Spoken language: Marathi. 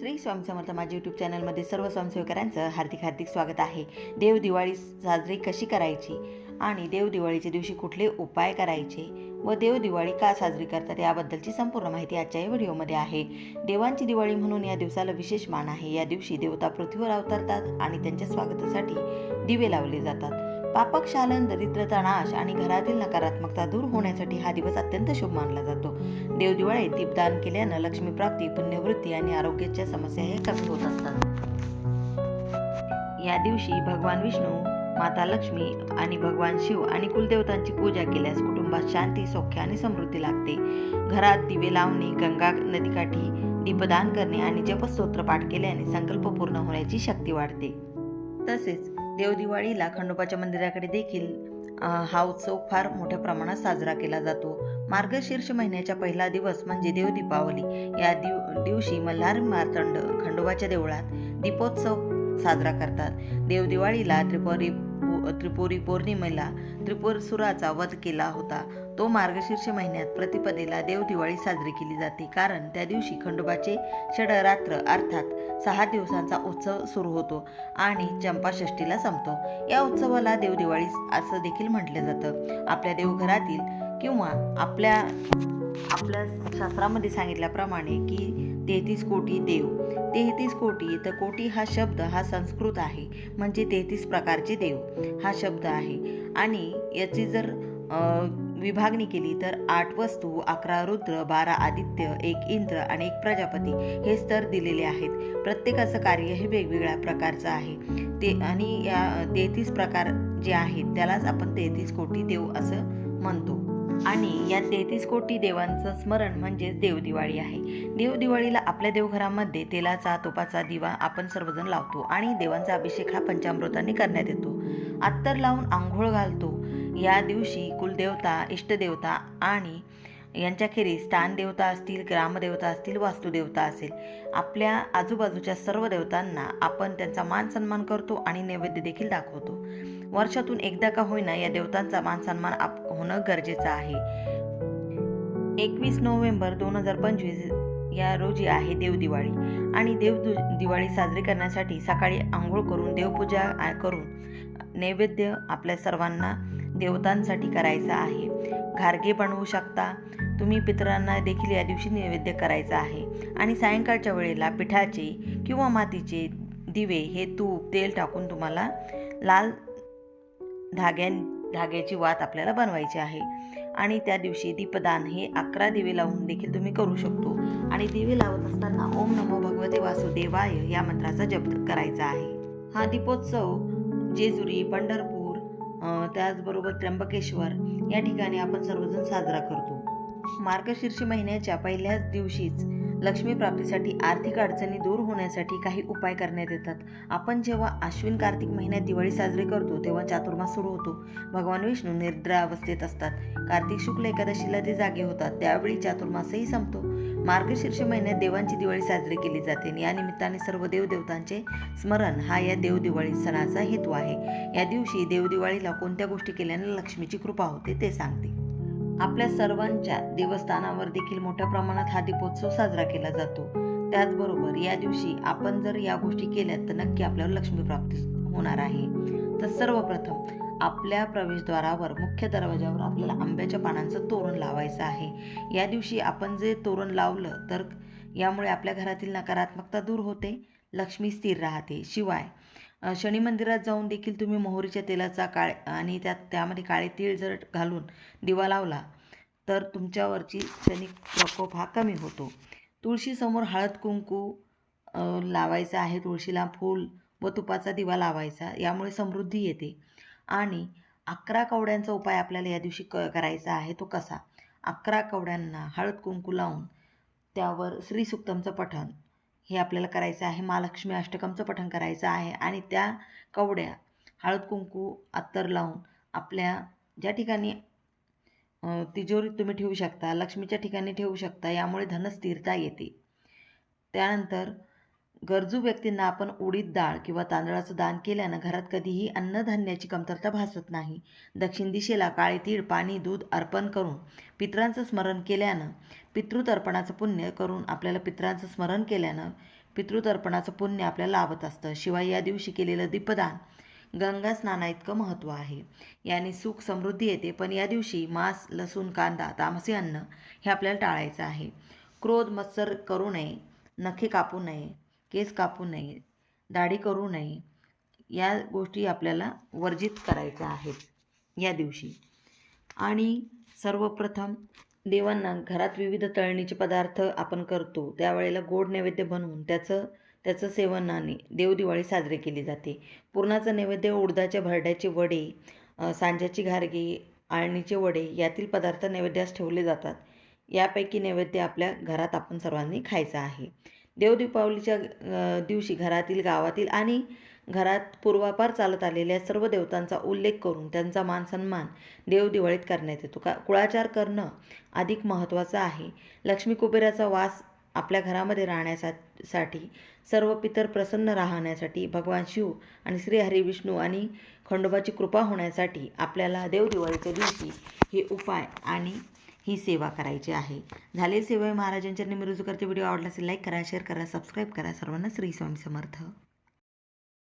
श्री स्वामी समर्थ माझ्या यूट्यूब चॅनलमध्ये सर्व स्वयंसेवकरांचं हार्दिक हार्दिक स्वागत आहे. देव दिवाळी साजरी कशी करायची आणि देव दिवाळीच्या दिवशी कुठले उपाय करायचे व देव दिवाळी का साजरी करतात याबद्दलची संपूर्ण माहिती आजच्या या व्हिडिओमध्ये आहे. देवांची दिवाळी म्हणून या दिवसाला विशेष मान आहे. या दिवशी देवता पृथ्वीवर अवतरतात आणि त्यांच्या स्वागतासाठी दिवे लावले जातात. पापक शालन दरिद्रता नाश आणि घरातील नकारात्मकता दूर होण्यासाठी हा दिवस अत्यंत शुभ मानला जातो. देवदिवाळीत दीपदान केल्यानं लक्ष्मीप्राप्ती पुण्यवृत्ती आणि आरोग्याच्या समस्या हे कमी होत असतात. या दिवशी भगवान विष्णू माता लक्ष्मी आणि भगवान शिव आणि कुलदेवतांची पूजा केल्यास कुटुंबात शांती सौख्य आणि समृद्धी लागते. घरात दिवे लावणे गंगा नदीकाठी दीपदान करणे आणि जपस्तोत्र पाठ केल्याने संकल्प पूर्ण होण्याची शक्ती वाढते. तसेच देवदिवाळीला खंडोबाच्या मंदिराकडे देखील हा उत्सव फार मोठ्या प्रमाणात साजरा केला जातो. मार्गशीर्ष महिन्याचा पहिला दिवस म्हणजे देव दीपावली या दिव दिवशी मल्हार मार्तंड खंडोबाच्या देवळात दीपोत्सव साजरा करतात. देवदिवाळीला त्रिपुरी त्रिपुरी पौर्णिमेला त्रिपुरसुराचा वध केला होता. तो मार्गशीर्ष महिन्यात प्रतिपदेला देवदिवाळी साजरी केली जाते. कारण त्या दिवशी खंडोबाचे षडरात्र अर्थात सहा दिवसांचा उत्सव सुरू होतो आणि चंपाषष्टीला संपतो. या उत्सवाला देवदिवाळी असं देखील म्हटलं जातं. आपल्या देवघरातील किंवा आपल्या आपल्या शास्त्रामध्ये सांगितल्याप्रमाणे की तेहतीस कोटी देव तेहतीस कोटी तर कोटी हा शब्द हा संस्कृत आहे. म्हणजे तेहतीस प्रकारचे देव हा शब्द आहे. आणि याची जर विभागणी केली तर आठ वस्तू अकरा रुद्र बारा आदित्य एक इंद्र आणि एक प्रजापती हे स्तर दिलेले आहेत. प्रत्येकाचं कार्य हे वेगवेगळ्या प्रकारचं आहे. ते आणि या तेहतीस प्रकार जे आहेत त्यालाच आपण तेहतीस कोटी देव असं म्हणतो. आणि या तेहतीस कोटी देवांचं स्मरण म्हणजेच देवदिवाळी आहे. देवदिवाळीला आपल्या देवघरामध्ये तेलाचा तुपाचा दिवा आपण सर्वजण लावतो आणि देवांचा अभिषेक हा पंचामृताने करण्यात येतो. अत्तर लावून आंघोळ घालतो. या दिवशी कुलदेवता इष्टदेवता आणि यांच्याखेरीज स्थानदेवता असतील ग्रामदेवता असतील वास्तुदेवता असेल. आपल्या आजूबाजूच्या सर्व देवतांना आपण त्यांचा मान सन्मान करतो आणि नैवेद्य देखील दाखवतो. वर्षातून एकदा का होईना या देवतांचा मान सन्मान आप होणं गरजेचं आहे. एकवीस नोव्हेंबर दोन हजार पंचवीस या रोजी आहे देवदिवाळी आणि देव दु- दिवाळी साजरी करण्यासाठी सकाळी आंघोळ करून देवपूजा करून नैवेद्य आपल्या सर्वांना देवतांसाठी करायचा आहे. घारगे बनवू शकता. तुम्ही पितरांना देखील या दिवशी नैवेद्य करायचा आहे. आणि सायंकाळच्या वेळेला पिठाचे किंवा मातीचे दिवे हे तूप तेल टाकून तुम्हाला लाल धाग्या धाग्याची वात आपल्याला बनवायची आहे. आणि त्या दिवशी दीपदान हे अकरा दिवे लावून देखील तुम्ही करू शकतो. आणि दिवे लावत असताना ओम नमो भगवते वासुदेवाय या मंत्राचा जप करायचा आहे. हा दीपोत्सव जेजुरी पंढरपूर त्याचबरोबर त्र्यंबकेश्वर या ठिकाणी आपण सर्वजण साजरा करतो. मार्गशीर्ष महिन्याच्या पहिल्याच दिवशीच लक्ष्मी प्राप्तीसाठी आर्थिक अडचणी दूर होण्यासाठी काही उपाय करण्यात येतात. आपण जेव्हा आश्विन कार्तिक महिन्यात दिवाळी साजरी करतो तेव्हा चातुर्मास सुरू होतो. भगवान विष्णू निद्रा अवस्थेत असतात. कार्तिक शुक्ल एकादशीला ते जागे होतात. त्यावेळी चातुर्मासही संपतो. मार्गशीर्ष महिन्यात देवांची दिवाळी साजरी केली जाते आणि या निमित्ताने सर्व देवदेवतांचे स्मरण हा या देवदिवाळी सणाचा हेतू आहे. या दिवशी देवदिवाळीला कोणत्या गोष्टी केल्याने लक्ष्मीची कृपा होते ते सांगते. आपल्या सर्वांच्या देवस्थानावर देखील मोठ्या प्रमाणात हा दीपोत्सव साजरा केला जातो. त्याचबरोबर या दिवशी आपण जर या गोष्टी केल्या तर नक्की आपल्यावर लक्ष्मी प्राप्ती होणार आहे. तर सर्वप्रथम आपल्या प्रवेशद्वारावर मुख्य दरवाजावर आपल्याला आंब्याच्या पानांचं तोरण लावायचं आहे. या दिवशी आपण जे तोरण लावलं तर यामुळे आपल्या घरातील नकारात्मकता दूर होते लक्ष्मी स्थिर राहते. शिवाय शनी मंदिरात जाऊन देखील तुम्ही मोहरीच्या तेलाचा काळे आणि त्यात त्यामध्ये काळे तीळ जर घालून दिवा लावला तर तुमच्यावरची शनी प्रकोप हा कमी होतो. तुळशीसमोर हळद कुंकू लावायचा आहे तुळशीला फूल व तुपाचा दिवा लावायचा यामुळे समृद्धी येते. आणि अकरा कवड्यांचा उपाय आपल्याला या दिवशी क करायचा आहे तो कसा? अकरा कवड्यांना हळद कुंकू लावून त्यावर श्रीसुक्तमचं पठण हे आपल्याला करायचं आहे. महालक्ष्मी अष्टकमचं पठण करायचं आहे. आणि त्या कवड्या हळद कुंकू अत्तर लावून आपल्या ज्या ठिकाणी तिजोरीत तुम्ही ठेवू शकता लक्ष्मीच्या ठिकाणी ठेवू शकता यामुळे धनस्थिरता येते. त्यानंतर गरजू व्यक्तींना आपण उडीद डाळ किंवा तांदळाचं दान केल्यानं घरात कधीही अन्नधान्याची कमतरता भासत नाही. दक्षिण दिशेला काळे तीळ पाणी दूध अर्पण करून पितरांचं स्मरण केल्यानं पितृतर्पणाचं पुण्य करून आपल्याला पितरांचं स्मरण केल्यानं पितृतर्पणाचं पुण्य आपल्याला लाभत असतं. शिवाय या दिवशी केलेलं दीपदान गंगा स्नाना इतकं महत्त्व आहे. याने सुख समृद्धी येते. पण या दिवशी मांस लसूण कांदा तामसी अन्न हे आपल्याला टाळायचं आहे. क्रोध मत्सर करू नये नखे कापू नये केस कापू नये दाढी करू नये या गोष्टी आपल्याला वर्जित करायच्या आहेत या दिवशी. आणि सर्वप्रथम देवांना घरात विविध तळणीचे पदार्थ आपण करतो त्यावेळेला गोड नैवेद्य बनवून त्याचं त्याचं सेवनाने देवदिवाळी साजरी केली जाते. पुरणाचं नैवेद्य उडदाच्या भरड्याचे वडे सांज्याची घारगे आळणीचे वडे यातील पदार्थ नैवेद्यास ठेवले जातात. यापैकी नैवेद्य आपल्या घरात आपण सर्वांनी खायचं आहे. देवदीपावलीच्या दिवशी घरातील गावातील आणि घरात पूर्वापार चालत आलेल्या सर्व देवतांचा उल्लेख करून त्यांचा मान सन्मान देवदिवाळीत करण्यात येतो. का कुळाचार करणं अधिक महत्त्वाचं आहे. लक्ष्मी कुबेराचा वास आपल्या घरामध्ये राहण्यासाठी साठी सर्व पितर प्रसन्न राहण्यासाठी भगवान शिव आणि श्री हरी विष्णू आणि खंडोबाची कृपा होण्यासाठी आपल्याला देवदिवाळीच्या दिवशी हे उपाय आणि ही सेवा करायची आहे. झालेली सेवा महाराजांच्या निमिरुजू करते. व्हिडिओ आवडला असेल लाईक करा शेअर करा सबस्क्राईब करा. सर्वांना श्री स्वामी समर्थ.